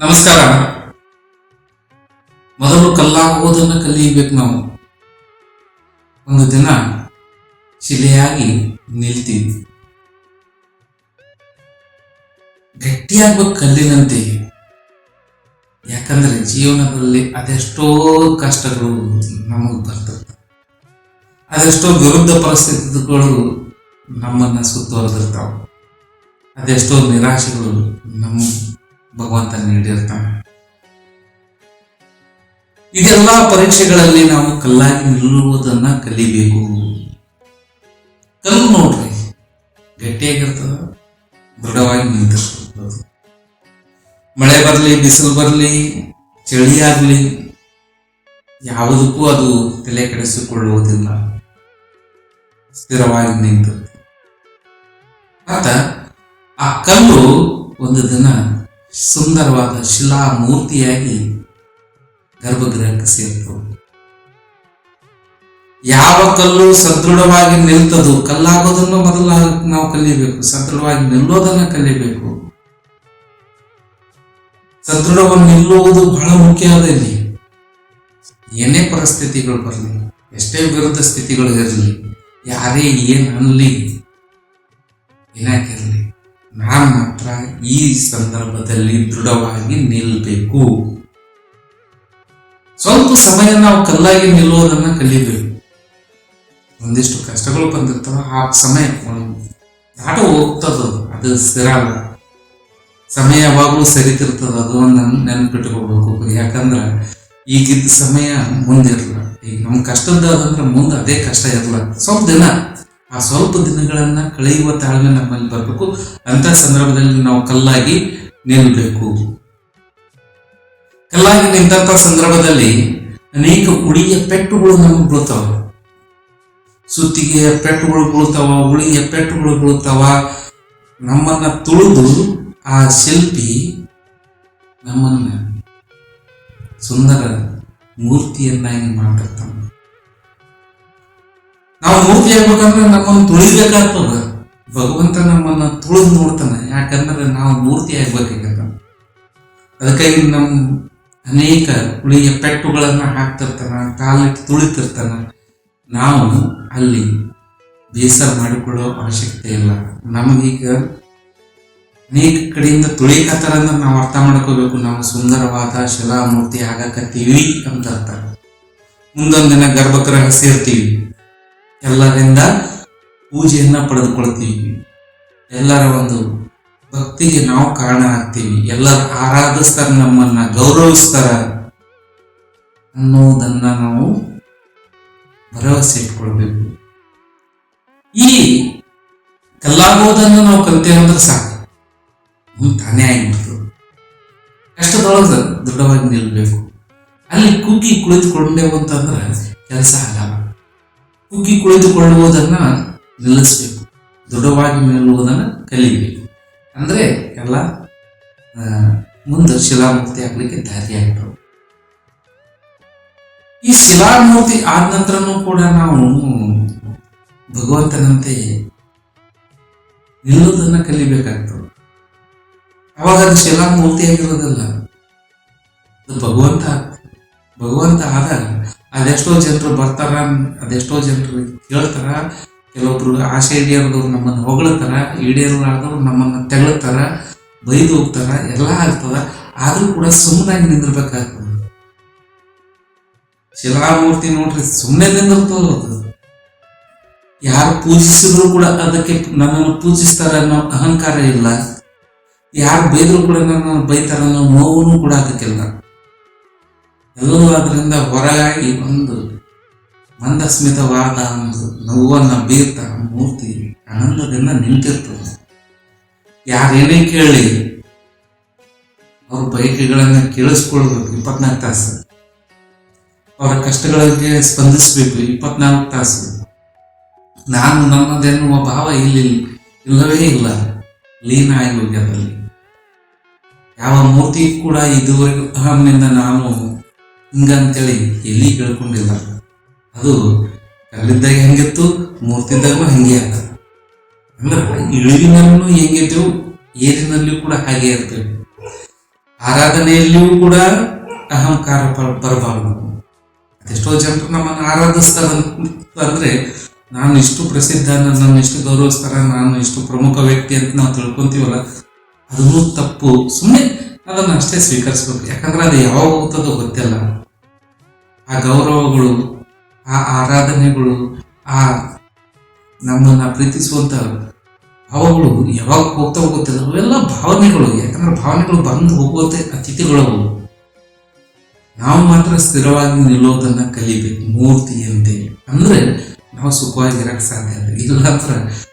ನಮಸ್ಕಾರ. ಮೊದಲು ಕಲ್ಲಾಗುವುದನ್ನು ಕಲಿಯಬೇಕು ನಾವು. ಒಂದು ದಿನ ಶಿಲೆಯಾಗಿ ನಿಲ್ತೀವಿ. ಗಟ್ಟಿಯಾಗುವ ಕಲ್ಲಿನಂತೆ. ಯಾಕಂದ್ರೆ ಜೀವನದಲ್ಲಿ ಅದೆಷ್ಟೋ ಕಷ್ಟಗಳು ನಮಗೆ ಬರ್ತದೆ. ಅದೆಷ್ಟೋ ವಿರುದ್ಧ ಪರಿಸ್ಥಿತಿಗಳು ನಮ್ಮನ್ನ ಸುತ್ತುವರೆದಿರ್ತಾವೆ ಅದೆಷ್ಟೋ ನಿರಾಶೆಗಳು ನಮ್ಮ ಭಗವಂತ ನೀಡಿರ್ತಾನೆ ಇದೆಲ್ಲ ಪರೀಕ್ಷೆಗಳಲ್ಲಿ ನಾವು ಕಲ್ಲಾಗಿ ನಿಲ್ಲುವುದನ್ನ ಕಲಿಬೇಕು. ಕಲ್ಲು ನೋಡ್ರಿ, ಗಟ್ಟಿಯಾಗಿರ್ತದ, ದೃಢವಾಗಿ ನಿಂತಿರ್ತದೆ. ಮಳೆ ಬರಲಿ, ಬಿಸಿಲು ಬರಲಿ, ಚಳಿ ಆಗಲಿ, ಯಾವುದಕ್ಕೂ ಅದು ತಲೆ ಕೆಡಿಸಿಕೊಳ್ಳುವುದಿಲ್ಲ. ಸ್ಥಿರವಾಗಿ ನಿಂತಿರ್ತದೆ ಆತ ಆ ಕಲ್ಲು ಒಂದು ದಿನ ಸುಂದರವಾದ ಶಿಲಾ ಮೂರ್ತಿಯಾಗಿ ಗರ್ಭಗೃಹಕ್ಕೆ ಸೇರ್ತವು ಯಾವ ಕಲ್ಲು ಸದೃಢವಾಗಿ ನಿಲ್ತದು ಕಲ್ಲಾಗೋದನ್ನು ಮೊದಲು ನಾವು ಕಲಿಬೇಕು, ಸದೃಢವಾಗಿ ನಿಲ್ಲೋದನ್ನ ಕಲಿಬೇಕು. ಸದೃಢವಾಗಿ ನಿಲ್ಲುವುದು ಬಹಳ ಮುಖ್ಯ ಅದ ಇಲ್ಲಿ. ಏನೇ ಪರಿಸ್ಥಿತಿಗಳು ಬರಲಿ, ಎಷ್ಟೇ ವಿರುದ್ಧ ಸ್ಥಿತಿಗಳು ಇರಲಿ, ಯಾರೇ ಏನು ಅನ್ನಲಿ ಮಾತ್ರ ಈ ಸಂದರ್ಭದಲ್ಲಿ ದೃಢವಾಗಿ ನಿಲ್ಲಬೇಕು ಸ್ವಲ್ಪ ಸಮಯ ನಾವು ಕಲ್ಲಾಗಿ ನಿಲ್ಲುವುದನ್ನ ಕಲಿಬೇಕು. ಒಂದಿಷ್ಟು ಕಷ್ಟಗಳು ಬಂದಿರ್ತಾವ, ಆ ಸಮಯ ದಾಟ ಹೋಗ್ತದ ಅದು. ಸ್ಥಿರ ಅಲ್ಲ. ಸಮಯ ಯಾವಾಗಲೂ ಸರಿತಿರ್ತದ, ಅದು ಒಂದು ನೆನ್ಪಿಟ್ಕೋಬೇಕು ಯಾಕಂದ್ರ ಈಗಿದ್ದ ಸಮಯ ಮುಂದಿರಲ್ಲ ಈಗ ನಮ್ಮ ಕಷ್ಟದ ಅಂದ್ರೆ ಮುಂದೆ ಅದೇ ಕಷ್ಟ ಇರಲ್ಲ ಸ್ವಲ್ಪ ದಿನ ಆ ಸ್ವಲ್ಪ ದಿನಗಳನ್ನ ಕಳೆಯುವ ತಾಳ್ಮೆ ನಮ್ಮಲ್ಲಿ ಬರಬೇಕು. ಅಂತ ಸಂದರ್ಭದಲ್ಲಿ ನಾವು ಕಲ್ಲಾಗಿ ನಿಲ್ಲಬೇಕು ಕಲ್ಲಾಗಿ ನಿಂತ ಸಂದರ್ಭದಲ್ಲಿ ಅನೇಕ ಉಳಿಯ ಪೆಟ್ಟುಗಳು ನಮಗೆ ಬೀಳ್ತಾವ. ಸುತ್ತಿಗೆಯ ಪೆಟ್ಟುಗಳು ಬೀಳ್ತಾವ, ಉಳಿಯ ಪೆಟ್ಟುಗಳು ಬೀಳ್ತಾವ. ನಮ್ಮನ್ನ ತುಳಿದು ಆ ಶಿಲ್ಪಿ ನಮ್ಮನ್ನ ಸುಂದರ ಮೂರ್ತಿಯನ್ನಾಗಿ ಮಾಡಿರ್ತಾನೆ ನಾವು ಮೂರ್ತಿ ಆಗ್ಬೇಕಂದ್ರೆ ನಮ್ಮನ್ನು ತುಳಿಬೇಕಾಗ್ತದ. ಭಗವಂತ ನಮ್ಮನ್ನ ತುಳಿದು ನೋಡ್ತಾನೆ. ಯಾಕಂದ್ರೆ ನಾವು ಮೂರ್ತಿ ಆಗ್ಬೇಕಾಗತ್ತ ಅದಕ್ಕಾಗಿ ನಮ್ಮ ಅನೇಕ ಉಳಿಯ ಪೆಟ್ಟುಗಳನ್ನ ಹಾಕ್ತಿರ್ತಾನ, ಕಾಲಿಟ್ಟು ತುಳಿತಿರ್ತಾನ. ನಾವು ಅಲ್ಲಿ ಬೇಸರ ಮಾಡಿಕೊಳ್ಳೋ ಅವಶ್ಯಕತೆ ಇಲ್ಲ. ನಮಗೀಗ ಅನೇಕ ಕಡೆಯಿಂದ ತುಳಿಕತ್ತಾರ ಅಂದ್ರೆ ನಾವು ಅರ್ಥ ಮಾಡ್ಕೋಬೇಕು. ನಾವು ಸುಂದರವಾದ ಶಿಲಾಮೂರ್ತಿ ಆಗಕತ್ತೀವಿ ಅಂತ ಅರ್ಥ. ಮುಂದೊಂದು ದಿನ ಗರ್ಭಗೃಹ ಸೇರ್ತೀವಿ. ಎಲ್ಲರಿಂದ ಪೂಜೆಯನ್ನು ಪಡೆದುಕೊಳ್ತೀವಿ. ಎಲ್ಲರ ಒಂದು ಭಕ್ತಿಗೆ ನಾವು ಕಾರಣ ಆಗ್ತೀವಿ ಎಲ್ಲರ ಆರಾಧಿಸ್ತಾರೆ ನಮ್ಮನ್ನ, ಗೌರವಿಸ್ತಾರ ಅನ್ನೋದನ್ನ ನಾವು ಭರವಸೆ ಇಟ್ಕೊಳ್ಬೇಕು. ಈ ಕಲ್ಲಾಗೋದನ್ನು ನಾವು ಕಲ್ತೇವೆ ಅಂದ್ರೆ ಸಾಕು. ತಾನೇ ಆಗಿಬಿಡ್ತು. ಕಷ್ಟದೊಳಗೆ ದೃಢವಾಗಿ ನಿಲ್ಬೇಕು. ಅಲ್ಲಿ ಕುಗ್ಗಿ ಕುಳಿತುಕೊಂಡೆವು ಅಂತಂದ್ರೆ ಕೆಲಸ ಆಗಲ್ಲ ಕುಗ್ಗಿ ಕುಳಿತುಕೊಳ್ಳುವುದನ್ನ ನಿಲ್ಲಿಸಬೇಕು. ದೃಢವಾಗಿ ಮೇಲುವುದನ್ನು ಕಲಿಬೇಕು. ಅಂದ್ರೆ ಎಲ್ಲ ಮುಂದೆ ಶಿಲಾಮೂರ್ತಿ ಆಗ್ಲಿಕ್ಕೆ ದಾರಿಯಾಗಿರು ಈ ಶಿಲಾಮೂರ್ತಿ ಆದ ನಂತರನೂ ಕೂಡ ನಾವು ಭಗವಂತನಂತೆ ನಿಲ್ಲುವುದನ್ನ ಕಲಿಬೇಕಾಗ್ತದೆ. ಅವಾಗ ಅದು ಶಿಲಾಮೂರ್ತಿ ಆಗಿರೋದಲ್ಲ, ಅದು ಭಗವಂತ. ಭಗವಂತ ಆದಾಗ ಅದೆಷ್ಟೋ ಜನರು ಬರ್ತಾರ, ಅದೆಷ್ಟೋ ಜನರು ಕೇಳ್ತಾರ, ಕೆಲವೊಬ್ರು ಆಸೆ ಈಡೇರದವ್ರು ನಮ್ಮನ್ನು ಹೊಗಳ್ತಾರ ಈಡೇರಾದವ್ರು ನಮ್ಮನ್ನ ತೆಗಳ್ತಾರ, ಬೈದು ಹೋಗ್ತಾರ, ಎಲ್ಲ ಆಗ್ತದ, ಆದರೂ ಕೂಡ ಸುಮ್ಮನಾಗಿ ನಿಂದಿರ್ಬೇಕಾಗ್ತದೆ. ಶಿಲಾಮೂರ್ತಿ ನೋಡ್ರಿ ಸುಮ್ಮನೆ ನಿಂದಿರ್ತದ ಅದು. ಯಾರು ಪೂಜಿಸಿದ್ರು ಕೂಡ ಅದಕ್ಕೆ ನನ್ನನ್ನು ಪೂಜಿಸ್ತಾರ ಅನ್ನೋ ಅಹಂಕಾರ ಇಲ್ಲ. ಯಾರು ಬೈದ್ರು ಕೂಡ ನನ್ನನ್ನು ಬೈತಾರ ಅನ್ನೋ ನೋವು ಕೂಡ ಅದಕ್ಕಿಲ್ಲ. ಅದರಿಂದ ಹೊರಗಾಗಿ ಒಂದು ಮಂದಸ್ಮಿತವಾದ ಒಂದು ನೋವನ್ನು ಬೀರ್ತ ಮೂರ್ತಿ ಆನಂದದಿಂದ ನಿಂತಿರ್ತದೆ. ಯಾರೇನೇ ಕೇಳಿ, ಅವ್ರ ಬಯಕೆಗಳನ್ನು ಕೇಳಿಸ್ಕೊಳ್ಬೇಕು ಇಪ್ಪತ್ನಾಲ್ಕು ತಾಸು. ಅವರ ಕಷ್ಟಗಳಿಗೆ ಸ್ಪಂದಿಸಬೇಕು ಇಪ್ಪತ್ನಾಲ್ಕು ತಾಸು. ನಾನು ನನ್ನದೆನ್ನುವ ಭಾವ ಇಲ್ಲಿ ಇಲ್ಲವೇ ಇಲ್ಲ. ಲೀನ ಆಗಿ ಹೋಗ್ಯದಲ್ಲಿ ಯಾವ ಮೂರ್ತಿ ಕೂಡ ಇದುವರೆಗೂ ಅಹಮ್ಮಿಂದ ನಾನು ಹಿಂಗಂತೇಳಿ ಎಲ್ಲಿ ಕೇಳ್ಕೊಂಡಿಲ್ಲ. ಅದು ಕಲ್ಲಿದ್ದಾಗ ಹೆಂಗಿತ್ತು ಮೂರ್ತಿದ್ದಾಗೂ ಹಂಗೆ ಅಂತ ಅಂದ್ರೆ ಇಳಿವಿನಲ್ಲೂ ಹೆಂಗಿದ್ದೆವು ಏರಿನಲ್ಲಿಯೂ ಕೂಡ ಹಾಗೆ ಇರ್ತೇವೆ ಆರಾಧನೆಯಲ್ಲಿಯೂ ಕೂಡ ಅಹಂಕಾರ ಬರಬಾರ್ದು. ಅದೆಷ್ಟೋ ಜನರು ನಮ್ಮನ್ನು ಆರಾಧಿಸ್ತಾರೆ ಅಂದ್ರೆ, ನಾನು ಇಷ್ಟು ಪ್ರಸಿದ್ಧ ನನ್ನ ಇಷ್ಟು ಗೌರವಿಸ್ತಾರ ನಾನು ಇಷ್ಟು ಪ್ರಮುಖ ವ್ಯಕ್ತಿ ಅಂತ ನಾವು ತಿಳ್ಕೊಂತೀವಲ್ಲ ಅದನ್ನು ತಪ್ಪು. ಸುಮ್ಮನೆ ಅದನ್ನು ಅಷ್ಟೇ ಸ್ವೀಕರಿಸ್ಬೇಕು. ಯಾಕಂದ್ರೆ ಅದು ಯಾವಾಗ ಹೋಗ್ತದೋ ಗೊತ್ತಿಲ್ಲ. ಆ ಗೌರವಗಳು, ಆ ಆರಾಧನೆಗಳು, ಆ ನಮ್ಮನ್ನ ಪ್ರೀತಿಸುವಂತ ಭಾವಗಳು ಯಾವಾಗ ಹೋಗ್ತಾ ಹೋಗುತ್ತಿಲ್ಲ ಅವೆಲ್ಲ ಭಾವನೆಗಳು. ಯಾಕಂದ್ರೆ ಭಾವನೆಗಳು ಬಂದು ಹೋಗುವಂತೆ ಅತಿಥಿಗಳು. ನಾವು ಮಾತ್ರ ಸ್ಥಿರವಾಗಿ ನಿಲ್ಲೋದನ್ನ ಕಲಿಬೇಕು, ಮೂರ್ತಿಯಂತೆ. ಅಂದ್ರೆ ನಾವು ಸುಖವಾಗಿರಕ್ ಸಾಧ್ಯ ಇಲ್ಲ. ಅಂದ್ರೆ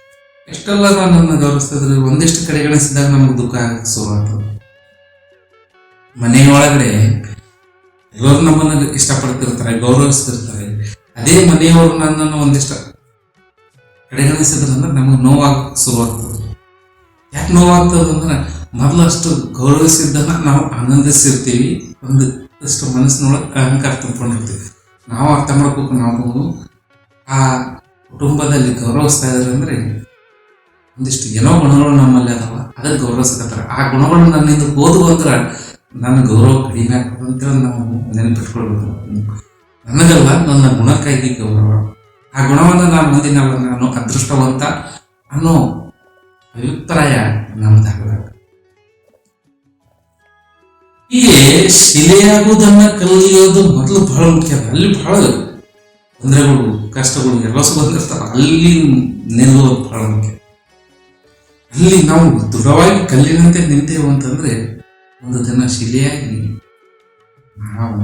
ಎಷ್ಟೆಲ್ಲ ಗೌರವಿಸ್ತಾ ಇದ್ರೆ ಒಂದಿಷ್ಟು ಕಡೆಗಳಿಸಿದಾಗ ನಮ್ಗೆ ದುಃಖ ಶುರುವಾಗ್ತದೆ. ಮನೆಯೊಳಗಡೆ ಎಲ್ಲರೂ ನಮ್ಮನ್ನ ಇಷ್ಟಪಡ್ತಿರ್ತಾರೆ, ಗೌರವಿಸ್ತಿರ್ತಾರೆ. ಅದೇ ಮನೆಯವರು ನನ್ನನ್ನು ಒಂದಿಷ್ಟು ಕಡೆಗಣಿಸಿದ್ರಂದ್ರೆ ನಮಗೆ ನೋವಾಗ ಶುರುವಾಗ್ತದೆ. ಯಾಕೆ ನೋವಾಗ್ತದಂದ್ರೆ ಮೊದಲು ಅಷ್ಟು ಗೌರವಿಸಿದ್ದನ್ನ ನಾವು ಆನಂದಿಸಿರ್ತೀವಿ. ಒಂದು ಅಷ್ಟು ಮನಸ್ಸಿನೊಳಗೆ ಅಹಂಕಾರ ತುಂಬಿಕೊಂಡಿರ್ತೀವಿ. ನಾವು ಅರ್ಥ ಮಾಡ್ಕೋಬೇಕು ನಾವು ಆ ಕುಟುಂಬದಲ್ಲಿ ಗೌರವಿಸ್ತಾ ಇದ್ದಾರೆ ಅಂದ್ರೆ ಒಂದಿಷ್ಟು ಏನೋ ಗುಣಗಳು ನಮ್ಮಲ್ಲಿ ಅದಾವ, ಅದಕ್ಕೆ ಗೌರವಿಸ್ತಾರೆ ಆ ಗುಣಗಳು ನನ್ನಿಂದ ಹೋದವು ಅಂದ್ರೆ ನನ್ನ ಗೌರವ ಕಡಿಮೆ ಆಗ್ತದೆ ನಾವು ನೆನಪಿಟ್ಕೊಳ್ಬೇಕು. ನನಗಲ್ಲ ನನ್ನ ಗುಣಕ್ಕಾಗಿ ಗೌರವ. ಆ ಗುಣವನ್ನು ನಾನು ಮುಂದಿನ ನಾನು ಅದೃಷ್ಟವಂತ ಅನ್ನೋ ಅಭಿಪ್ರಾಯ ನಮ್ಮದಾಗಬೇಕು ಹೀಗೆ ಶಿಲೆಯಾಗುವುದನ್ನ ಕಲಿಯೋದು ಮೊದಲು ಬಹಳ ಮುಖ್ಯ. ಅಲ್ಲಿ ಬಹಳ ತೊಂದರೆಗಳು, ಕಷ್ಟಗಳು ಎಲ್ಲ ಬಂದಿರ್ತಾವ. ಅಲ್ಲಿ ನಿಲ್ಲುವುದು ಬಹಳ ಮುಖ್ಯ. ಅಲ್ಲಿ ನಾವು ದೃಢವಾಗಿ ಕಲ್ಲಿನಂತೆ ನಿಂತೇವು ಅಂತಂದ್ರೆ ಒಂದು ದಿನ ಶಿಲೆಯಾಗಿ ನಾವು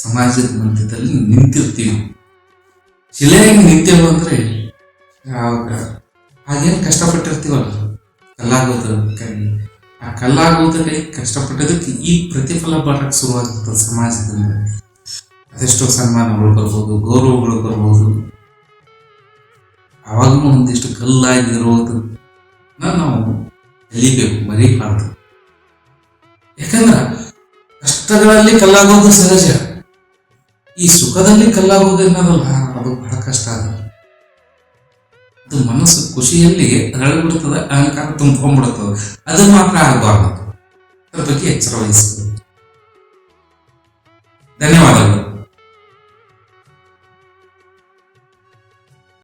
ಸಮಾಜದ ಮಧ್ಯದಲ್ಲಿ ನಿಂತಿರ್ತೀವಿ. ಶಿಲೆಯಾಗಿ ನಿಂತೇವು ಅಂದರೆ ಯಾವಾಗ? ಹಾಗೇನು ಕಷ್ಟಪಟ್ಟಿರ್ತೀವಲ್ಲ? ಕಲ್ಲಾಗೋದಕ್ಕಾಗಿ ಆ ಕಲ್ಲಾಗೋದಕ್ಕೆ ಕಷ್ಟಪಟ್ಟದಕ್ಕೆ ಈ ಪ್ರತಿಫಲ ಬರಕ್ಕೆ ಶುರುವಾಗ್ತದೆ ಸಮಾಜದಿಂದ ಅದೆಷ್ಟೋ ಸನ್ಮಾನಗಳು ಬರ್ಬೋದು, ಗೌರವಗಳು ಬರ್ಬೋದು. ಆವಾಗೂ ಒಂದಿಷ್ಟು ಕಲ್ಲಾಗಿರೋದನ್ನ ನಾವು ಕಲಿಬೇಕು ಮರಿಬಾರ್ದು. ಯಾಕಂದ್ರ ಕಷ್ಟಗಳಲ್ಲಿ ಕಲ್ಲಾಗೋದು ಸಹಜ. ಈ ಸುಖದಲ್ಲಿ ಕಲ್ಲಾಗೋದು ಅನ್ನೋದಲ್ಲ, ಅದು ಬಹಳ ಕಷ್ಟ ಅದ. ಅದು ಮನಸ್ಸು ಖುಷಿಯಲ್ಲಿ ಹರಳ್ಬಿಡ್ತದೆ ಅಹಂಕಾರ ತುಂಬ್ಕೊಂಡ್ಬಿಡ್ತದೆ. ಅದು ಮಾತ್ರ ಆಗಬಾರ್ದು. ಅದ್ರ ಬಗ್ಗೆ ಎಚ್ಚರ ವಹಿಸಬೇಕು. ಧನ್ಯವಾದಗಳು.